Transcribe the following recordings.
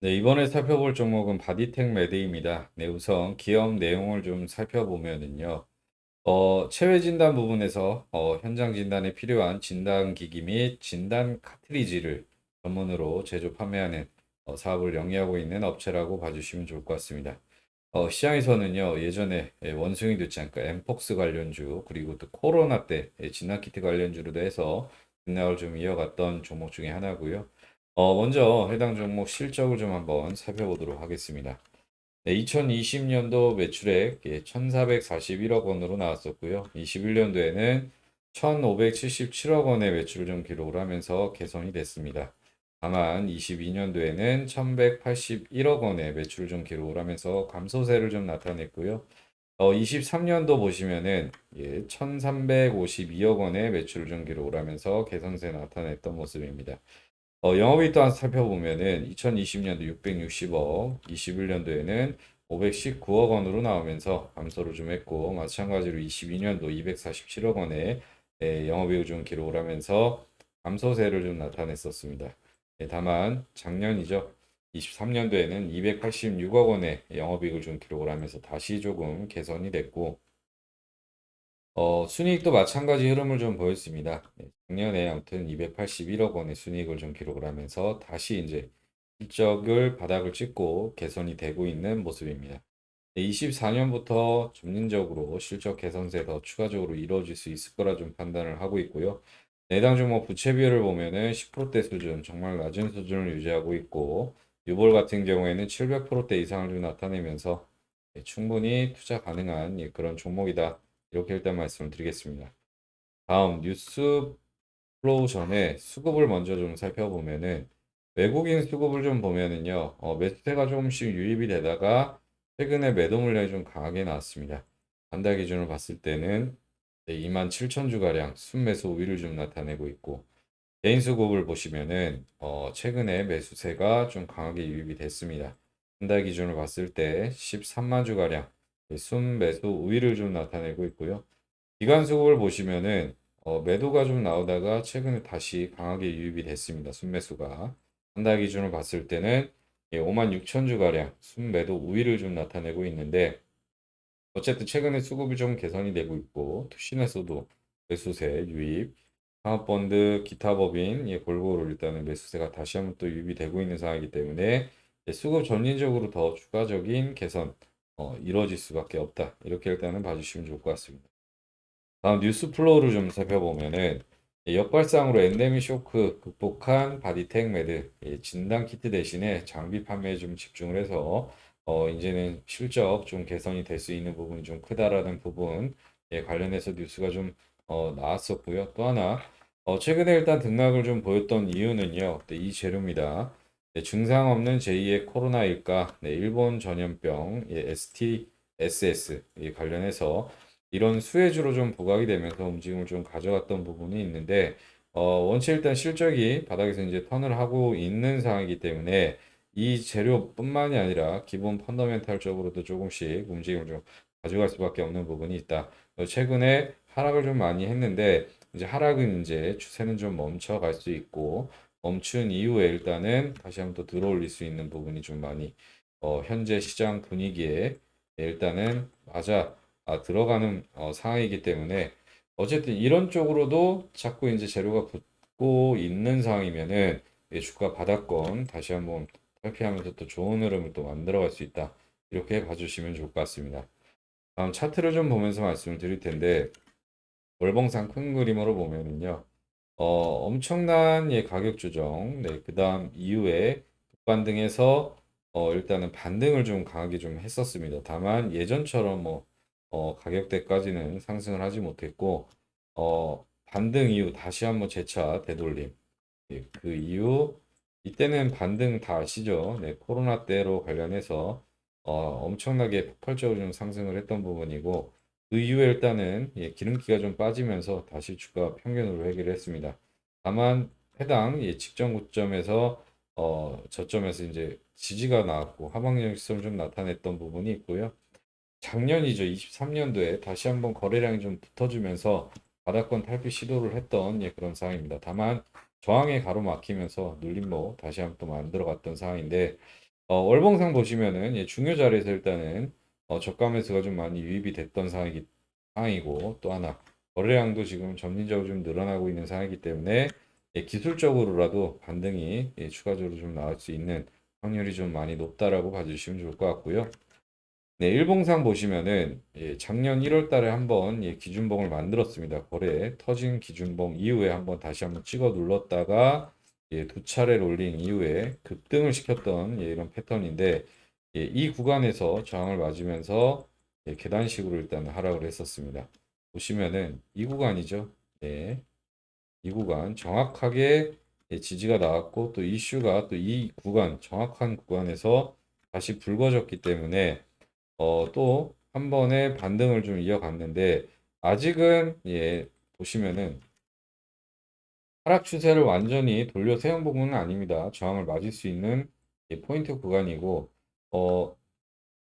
네, 이번에 살펴볼 종목은 바디텍 매드입니다. 네, 우선 기업 내용을 좀 살펴보면은요. 어, 체외 진단 부분에서 어, 현장 진단에 필요한 진단 기기 및 진단 카트리지를 전문으로 제조 판매하는 어, 사업을 영위하고 있는 업체라고 봐주시면 좋을 것 같습니다. 어, 시장에서는요, 예전에 예, 원숭이 듣지 않을까, 엠폭스 관련주, 그리고 또 코로나 때 예, 진단키트 관련주로도 해서 등락을 좀 이어갔던 종목 중에 하나고요. 어, 먼저 해당 종목 실적을 좀 한번 살펴보도록 하겠습니다. 네, 2020년도 매출액 1,441억 원으로 나왔었고요. 21년도에는 1,577억 원의 매출을 좀 기록을 하면서 개선이 됐습니다. 다만 22년도에는 1,181억 원의 매출을 좀 기록을 하면서 감소세를 좀 나타냈고요. 어, 23년도 보시면은 예, 1,352억 원의 매출을 좀 기록을 하면서 개선세 나타냈던 모습입니다. 어, 영업이익 또한 살펴보면은 2020년도 660억, 21년도에는 519억 원으로 나오면서 감소를 좀 했고 마찬가지로 22년도 247억 원의 예, 영업이익을 좀 기록을 하면서 감소세를 좀 나타냈었습니다. 예, 다만 작년이죠. 23년도에는 286억 원의 영업이익을 좀 기록을 하면서 다시 조금 개선이 됐고 어, 순이익도 마찬가지 흐름을 좀 보였습니다. 네, 작년에 아무튼 281억 원의 순이익을 좀 기록을 하면서 다시 이제 실적을 바닥을 찍고 개선이 되고 있는 모습입니다. 24년부터 점진적으로 실적 개선세 더 추가적으로 이루어질 수 있을 거라 좀 판단을 하고 있고요. 내당 종목 부채 비율을 보면은 10%대 수준, 정말 낮은 수준을 유지하고 있고, 유볼 같은 경우에는 700%대 이상을 좀 나타내면서 예, 충분히 투자 가능한 예, 그런 종목이다. 이렇게 일단 말씀을 드리겠습니다. 다음 뉴스 플로우 전에 수급을 먼저 좀 살펴보면은 외국인 수급을 좀 보면은요, 어, 매수세가 조금씩 유입이 되다가 최근에 매도 물량이 좀 강하게 나왔습니다. 한달 기준으로 봤을 때는 2만 7천 주가량 순매수 우위를 좀 나타내고 있고 개인 수급을 보시면은 어, 최근에 매수세가 좀 강하게 유입이 됐습니다. 한달 기준으로 봤을 때 13만 주가량 순매수 우위를 좀 나타내고 있고요. 기관 수급을 보시면은 어, 매도가 좀 나오다가 최근에 다시 강하게 유입이 됐습니다. 순매수가 한 달 기준으로 봤을 때는 5만 6천 주 가량 순매도 우위를 좀 나타내고 있는데 어쨌든 최근에 수급이 좀 개선이 되고 있고 투신에서도 매수세 유입 상업펀드 기타 법인 예, 골고루 일단은 매수세가 다시 한번 또 유입이 되고 있는 상황이기 때문에 예, 수급 전진적으로 더 추가적인 개선 어, 이루어질 수밖에 없다. 이렇게 일단은 봐주시면 좋을 것 같습니다. 다음 뉴스 플로우를 좀 살펴보면은 예, 역발상으로 엔데미 쇼크 극복한 바디텍 매드 예, 진단 키트 대신에 장비 판매에 좀 집중을 해서 어, 이제는 실적 좀 개선이 될 수 있는 부분이 좀 크다라는 부분 예, 관련해서 뉴스가 좀 어, 나왔었고요. 또 하나 어, 최근에 일단 등락을 좀 보였던 이유는요. 네, 이 재료입니다. 네, 증상 없는 제2의 코로나일까? 네, 일본 전염병 예, STSS 예, 관련해서 이런 수혜주로 좀 부각이 되면서 움직임을 좀 가져갔던 부분이 있는데 어, 원체 일단 실적이 바닥에서 이제 턴을 하고 있는 상황이기 때문에 이 재료뿐만이 아니라 기본 펀더멘탈적으로도 조금씩 움직임을 좀 가져갈 수밖에 없는 부분이 있다. 어, 최근에 하락을 좀 많이 했는데 이제 하락은 이제 추세는 좀 멈춰갈 수 있고 멈춘 이후에 일단은 다시 한번 또 들어올릴 수 있는 부분이 좀 많이 어, 현재 시장 분위기에 일단은 맞아 아, 들어가는 어, 상황이기 때문에 어쨌든 이런 쪽으로도 자꾸 이제 재료가 붙고 있는 상황이면은 이 주가 바닥권 다시 한번 탈피하면서 또 좋은 흐름을 또 만들어갈 수 있다. 이렇게 봐주시면 좋을 것 같습니다. 다음 차트를 좀 보면서 말씀을 드릴 텐데 월봉상 큰 그림으로 보면은요. 어, 엄청난 예, 가격 조정, 네, 그 다음 이후에 반등해서 어, 일단은 반등을 좀 강하게 좀 했었습니다. 다만 예전처럼 뭐 어, 가격대까지는 상승을 하지 못했고 어, 반등 이후 다시 한번 재차 되돌림. 예, 그 이후 이때는 반등 다 아시죠? 네, 코로나 때로 관련해서 어, 엄청나게 폭발적으로 좀 상승을 했던 부분이고 그 이후에 일단은 예, 기름기가 좀 빠지면서 다시 주가 평균으로 회귀를 했습니다. 다만 해당 예, 직전 고점에서 어, 저점에서 이제 지지가 나왔고 하방적 시점을 좀 나타냈던 부분이 있고요. 작년이죠. 23년도에 다시 한번 거래량이 좀 붙어주면서 바닥권 탈피 시도를 했던 예, 그런 상황입니다. 다만 저항에 가로막히면서 눌림목 다시 한번 또 만들어 갔던 상황인데 어, 월봉상 보시면은 예, 중요 자리에서 일단은 어, 저가 매수가 좀 많이 유입이 됐던 상황이기, 상황이고 또 하나 거래량도 지금 점진적으로 좀 늘어나고 있는 상황이기 때문에 예, 기술적으로라도 반등이 예, 추가적으로 좀 나올 수 있는 확률이 좀 많이 높다라고 봐주시면 좋을 것 같고요. 네, 일봉상 보시면은 예, 작년 1월 달에 한번 예, 기준봉을 만들었습니다. 거래 터진 기준봉 이후에 한번 다시 한번 찍어 눌렀다가 예, 두 차례 롤링 이후에 급등을 시켰던 예, 이런 패턴인데 예, 이 구간에서 저항을 맞으면서 예, 계단식으로 일단 하락을 했었습니다. 보시면은 이 구간이죠. 예, 이 구간 정확하게 예, 지지가 나왔고 또 이슈가 또 이 구간 정확한 구간에서 다시 붉어졌기 때문에 어, 또 한 번의 반등을 좀 이어갔는데 아직은 예, 보시면은 하락 추세를 완전히 돌려 세운 부분은 아닙니다. 저항을 맞을 수 있는 예, 포인트 구간이고 어,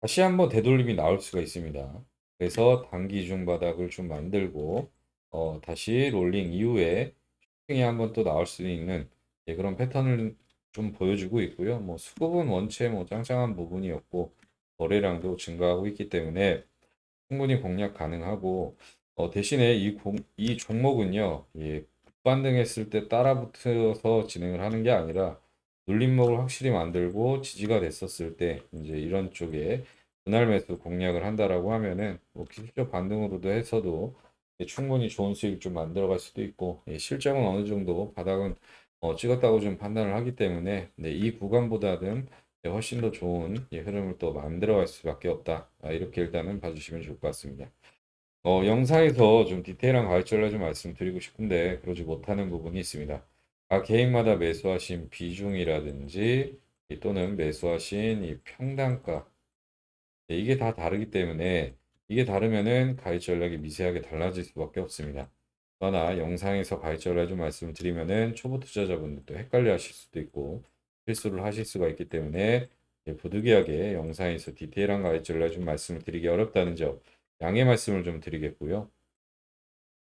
다시 한번 되돌림이 나올 수가 있습니다. 그래서 단기 중 바닥을 좀 만들고 어, 다시 롤링 이후에 슈팅이 한번 또 나올 수 있는 예, 그런 패턴을 좀 보여주고 있고요. 뭐 수급은 원체 뭐 짱짱한 부분이었고 거래량도 증가하고 있기 때문에 충분히 공략 가능하고 어, 대신에 이, 공, 이 종목은요, 예, 급반등했을 때 따라 붙어서 진행을 하는 게 아니라 눌림목을 확실히 만들고 지지가 됐었을 때 이제 이런 쪽에 분할 매수 공략을 한다라고 하면은 뭐 기술적 반등으로도 해서도 예, 충분히 좋은 수익 좀 만들어갈 수도 있고 예, 실적은 어느 정도 바닥은 어, 찍었다고 좀 판단을 하기 때문에 네, 이 구간보다는 네, 훨씬 더 좋은 예, 흐름을 또 만들어갈 수밖에 없다. 아, 이렇게 일단은 봐주시면 좋을 것 같습니다. 어, 영상에서 좀 디테일한 가이드를 좀 말씀드리고 싶은데 그러지 못하는 부분이 있습니다. 각 개인마다 매수하신 비중이라든지 이 또는 매수하신 이 평단가 네, 이게 다 다르기 때문에 이게 다르면은 가이드 전략이 미세하게 달라질 수밖에 없습니다. 그러나 영상에서 가이드 전략 좀 말씀을 드리면은 초보 투자자분들도 헷갈려 하실 수도 있고 실수를 하실 수가 있기 때문에 예, 부득이하게 영상에서 디테일한 가이드를 좀 말씀을 드리기 어렵다는 점 양해 말씀을 좀 드리겠고요.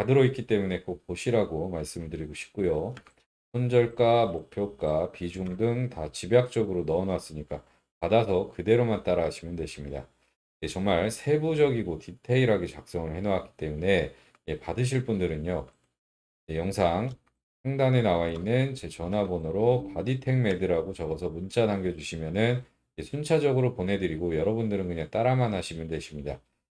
다 들어있기 때문에 꼭 보시라고 말씀드리고 싶고요. 손절가, 목표가, 비중 등 다 집약적으로 넣어놨으니까 받아서 그대로만 따라 하시면 되십니다. 예, 정말 세부적이고 디테일하게 작성을 해놓았기 때문에 예, 받으실 분들은요. 예, 영상 상단에 나와 있는 제 전화번호로 바디텍 매드라고 적어서 문자 남겨주시면은 예, 순차적으로 보내드리고 여러분들은 그냥 따라만 하시면 되십니다.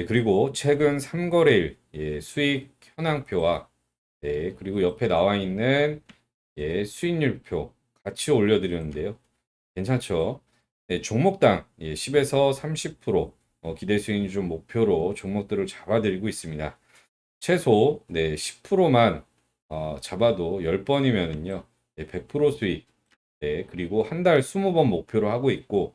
예, 그리고 최근 3거래일 예, 수익 현황표와 네, 그리고 옆에 나와 있는 예, 수익률표 같이 올려드렸는데요. 괜찮죠? 네, 종목당 예, 10에서 30% 어, 기대 수익률 좀 목표로 종목들을 잡아드리고 있습니다. 최소 네, 10%만 어, 잡아도 10번이면은요. 네, 100% 수익. 네, 그리고 한 달 20번 목표로 하고 있고